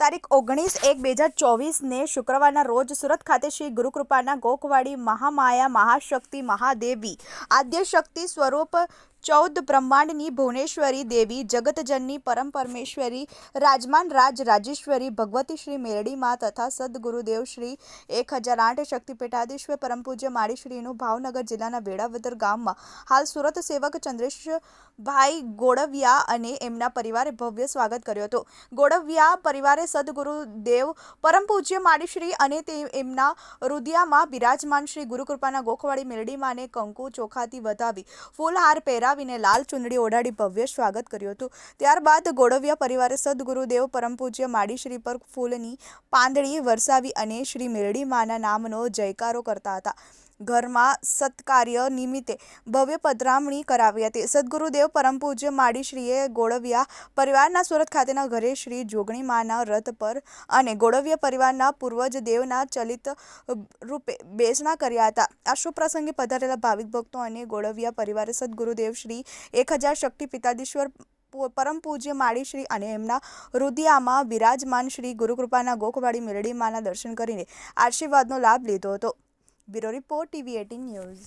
તારીખ ઓગણીસ એક બે હજાર ચોવીસને શુક્રવારના રોજ સુરત ખાતે શ્રી ગુરુકૃપાના ગોકવાડી મહામાયા, મહાશક્તિ, મહાદેવી આદ્યશક્તિ સ્વરૂપ ચૌદ બ્રહ્માંડની ભુવનેશ્વરી દેવી, જગતજનની પરમ પરમેશ્વરી, રાજમાન રાજ, રાજેશ્વરી, ભગવતી શ્રી મેરડીમાં તથા સદગુરુદેવ શ્રી એક હજાર આઠ શક્તિપીઠાધીશ્વર પરમ પૂજ્ય માળીશ્રીનું ભાવનગર જિલ્લાના વેળાવદર ગામમાં. હાલ સુરત સેવક ચંદ્રેશભાઈ ગોળવિયા અને એમના પરિવારે ભવ્ય સ્વાગત કર્યું હતું. ગોળવિયા પરિવારે સદગુરુદેવ, પરમ પૂજ્ય માળીશ્રી અને તે એમના રુદિયામાં બિરાજમાન શ્રી ગુરુકૃપાના ગોખવાડી મેરડીમાંને કંકુ ચોખાથી વધાવી ફૂલહાર પહેરાવીને લાલ ચુંદડી ઓઢાડી ભવ્ય સ્વાગત કર્યું હતું. ત્યારબાદ ગોળવિયા પરિવારે સદગુરુદેવ પરમ પૂજ્ય માડીશ્રી પર ફૂલની પાંદડી વરસાવી અને શ્રી મેરડી માના નામનો જયકારો કરતા હતા. ઘરમાં સત્કાર્ય નિમિત્તે ભવ્ય પધરામણી કરાવી હતી. સદગુરુદેવ પરમ પૂજ્ય માડીશ્રીએ ગોળવિયા પરિવારના સુરત ખાતેના ઘરે શ્રી જોગણી માના રથ પર અને ગોળવિયા પરિવારના પૂર્વજ દેવના ચલિત રૂપે બેસણા કર્યા હતા. આ શુભ પ્રસંગે પધારેલા ભાવિક ભક્તો અને ગોળવિયા પરિવારે સદગુરુદેવ શ્રી એક હજાર શક્તિ પિતાદીશ્વર પરમ પૂજ્ય માળીશ્રી અને એમના રુદિયામાં બિરાજમાન શ્રી ગુરુકૃપાના ગોખવાડી મેરડી માના દર્શન કરીને આશીર્વાદનો લાભ લીધો હતો. Biro Report, TV18 News.